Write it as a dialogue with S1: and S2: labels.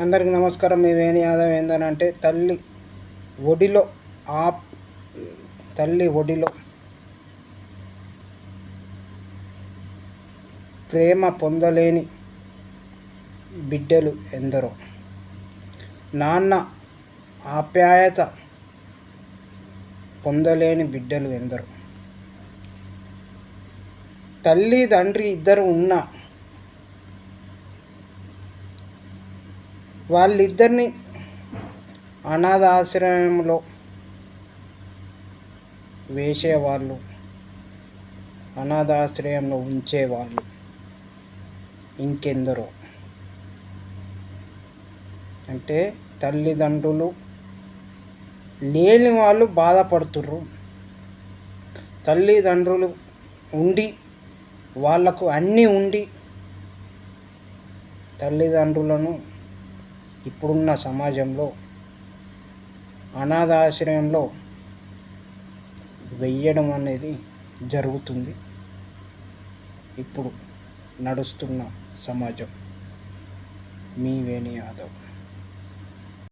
S1: అందరికి నమస్కారం. మీ వేణి యాదవ్ ఏందనంటే తల్లి ఒడిలో ఆ తల్లి ఒడిలో ప్రేమ పొందలేని బిడ్డలు ఎందరో. నాన్న ఆప్యాయత పొందలేని బిడ్డలు ఎందరో. తల్లి తండ్రి ఇద్దరు ఉన్నా వాళ్ళిద్దరిని అనాథ ఆశ్రయంలో వేసేవాళ్ళు అనాథాశ్రయంలో ఉంచేవాళ్ళు ఇంకెందరో. అంటే తల్లిదండ్రులు లేని వాళ్ళు బాధపడుతుర్రు. తల్లిదండ్రులు ఉండి వాళ్ళకు అన్నీ ఉండి తల్లిదండ్రులను ఇప్పుడున్న సమాజంలో అనాథాశ్రయంలో వెయ్యడం అనేది జరుగుతుంది. ఇప్పుడు నడుస్తున్న సమాజం. మీ వేణి యాదవ్.